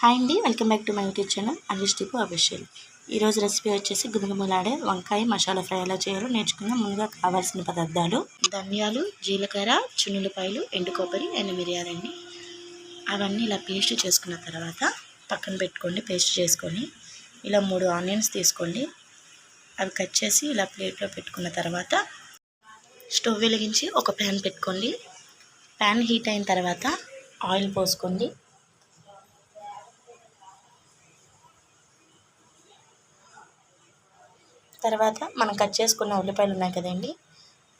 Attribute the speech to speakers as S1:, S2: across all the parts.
S1: Hi అండి welcome back to my YouTube channel Anish అభిషేల్ ఈరోజు recipe వచ్చేసి గుమగుమలాడే వంకాయ మసాలా ఫ్రై ఎలా చేయాలో నేర్చుకుందాం. ముందుగా కావాల్సిన పదార్థాలు ధనియాలు జీలకర్ర చున్నులపాయలు ఎండు కొబ్బరి ఎండు మిరియాలండి అవన్నీ ఇలా పేస్ట్ చేసుకున్న తర్వాత పక్కన పెట్టుకోండి పేస్ట్ చేసుకొని. ఇలా మూడు ఆనియన్స్ తీసుకోండి. అవి కట్ చేసి ఇలా ప్లేట్లో పెట్టుకున్న తర్వాత స్టవ్ వెలిగించి ఒక ప్యాన్ పెట్టుకోండి. ప్యాన్ హీట్ అయిన తర్వాత ఆయిల్ పోసుకోండి. తర్వాత మనం కట్ చేసుకున్న ఉల్లిపాయలు ఉన్నాయి కదండి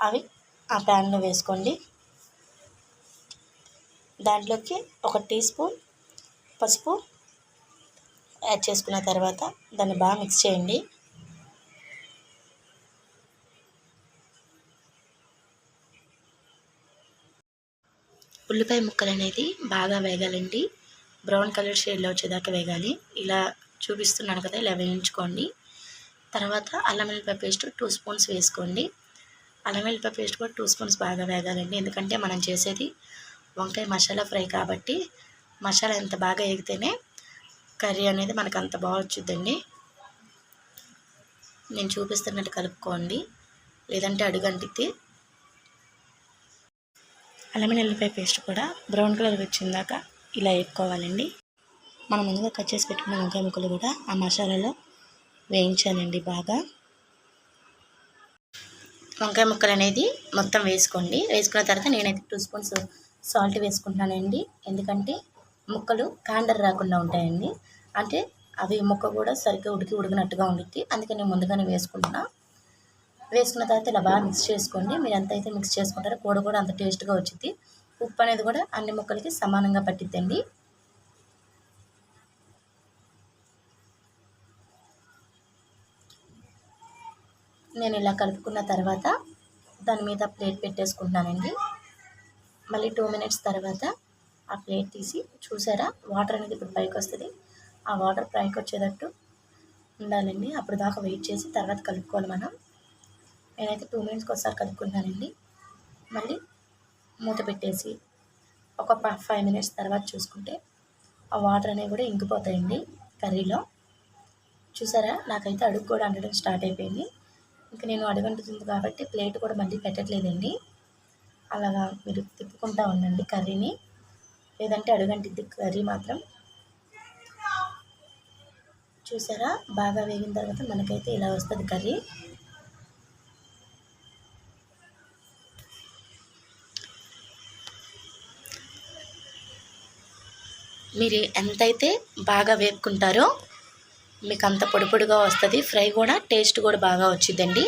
S1: అవి ఆ ప్యాన్లో వేసుకోండి. దాంట్లోకి ఒక టీ స్పూన్ పసుపు యాడ్ చేసుకున్న తర్వాత దాన్ని బాగా మిక్స్ చేయండి. ఉల్లిపాయ ముక్కలు అనేది బాగా వేగాలండి. బ్రౌన్ కలర్ షేడ్లో వచ్చేదాకా వేగాలి. ఇలా చూపిస్తున్నాను కదా ఇలా వేయించుకోండి. తర్వాత అల్లం వెల్లిపాయ పేస్ట్ టూ స్పూన్స్ వేసుకోండి. అల్లం వెల్లిపాయ పేస్ట్ కూడా టూ స్పూన్స్ బాగా వేగాలండి. ఎందుకంటే మనం చేసేది వంకాయ మసాలా ఫ్రై కాబట్టి మసాలా ఎంత బాగా వేగితేనే కర్రీ అనేది మనకు అంత బాగా వచ్చిందండి నేను చూపిస్తున్నట్టు కలుపుకోండి. లేదంటే అడుగంటితే అల్లం వెల్లిపాయ పేస్ట్ కూడా బ్రౌన్ కలర్ వచ్చిందాక ఇలా వేపుకోవాలండి. మనం ముందుగా కట్ చేసి పెట్టుకున్న వంకాయ ముక్కలు కూడా ఆ మసాలాలో వేయించాలండి బాగా. వంకాయ ముక్కలు అనేది మొత్తం వేసుకోండి. వేసుకున్న తర్వాత నేనైతే టూ స్పూన్స్ సాల్ట్ వేసుకుంటున్నానండి ఎందుకంటే ముక్కలు కాండర్ రాకుండా ఉంటాయండి. అంటే అవి ముక్క కూడా సరిగ్గా ఉడికి ఉడికినట్టుగా ఉండిద్ది. అందుకే నేను ముందుగానే వేసుకుంటున్నా. వేసుకున్న తర్వాత ఇలా బాగా మిక్స్ చేసుకోండి. మీరు ఎంత అయితే మిక్స్ చేసుకుంటారో. కూడ కూడా అంత టేస్ట్గా వచ్చింది ఉప్పు అనేది కూడా అన్ని ముక్కలకి సమానంగా పట్టిద్దండి. నేను ఇలా కలుపుకున్న తర్వాత దాని మీద ప్లేట్ పెట్టేసుకుంటున్నానండి మళ్ళీ టూ మినిట్స్ తర్వాత ఆ ప్లేట్ తీసి చూసారా? వాటర్ అనేది ఇప్పుడు పైకి వస్తుంది. ఆ వాటర్ పైకి వచ్చేటట్టు ఉండాలండి. అప్పుడు దాకా వెయిట్ చేసి తర్వాత కలుపుకోవాలి మనం. నేనైతే టూ మినిట్స్కి ఒకసారి కలుపుకుంటానండి. మళ్ళీ మూత పెట్టేసి ఒక ఫైవ్ మినిట్స్ తర్వాత చూసుకుంటే ఆ వాటర్ అనేవి కూడా ఇంకిపోతాయండి కర్రీలో. చూసారా? నాకైతే అడుగు కూడా అంటడం స్టార్ట్ అయిపోయింది. ఇంకా నేను అడుగంటుతుంది కాబట్టి ప్లేట్ కూడా మళ్ళీ పెట్టట్లేదండి. అలాగా మీరు తిప్పుకుంటా ఉండండి కర్రీని. లేదంటే అడుగంటిద్ది కర్రీ మాత్రం. చూసారా? బాగా వేగిన తర్వాత మనకైతే ఇలా వస్తుంది కర్రీ. మీరు ఎంతైతే బాగా వేపుకుంటారో మీకు అంత పొడి పొడిగా వస్తుంది. ఫ్రై కూడా టేస్ట్ కూడా బాగా వచ్చిందండి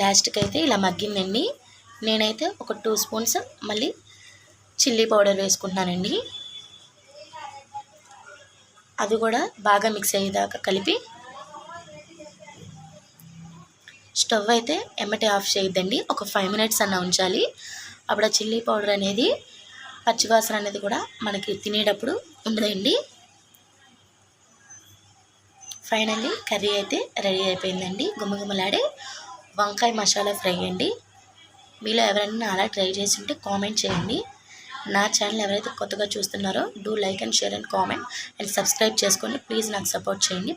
S1: లాస్ట్కి అయితే ఇలా మగ్గిందండి. నేనైతే ఒక టూ స్పూన్స్ మళ్ళీ చిల్లీ పౌడర్ వేసుకుంటున్నానండి. అది కూడా బాగా మిక్స్ అయ్యేదాకా కలిపి స్టవ్ అయితే ఎమ్మటి ఆఫ్ చేయొద్దండి. ఒక ఫైవ్ మినిట్స్ అన్న ఉంచాలి. అప్పుడు ఆ చిల్లీ పౌడర్ అనేది పచ్చివాసన అనేది కూడా మనకి తినేటప్పుడు ఉండదండి. ఫైనల్లీ కర్రీ అయితే రెడీ అయిపోయిందండి. గుమ్మగుమ్మలాడే వంకాయ మసాలా ఫ్రై అండి. మీలో ఎవరైనా అలా ట్రై చేసి ఉంటే కామెంట్ చేయండి. నా ఛానల్ ఎవరైతే కొత్తగా చూస్తున్నారో do like and share and comment and subscribe చేసుకోండి. ప్లీజ్ నాకు సపోర్ట్ చేయండి.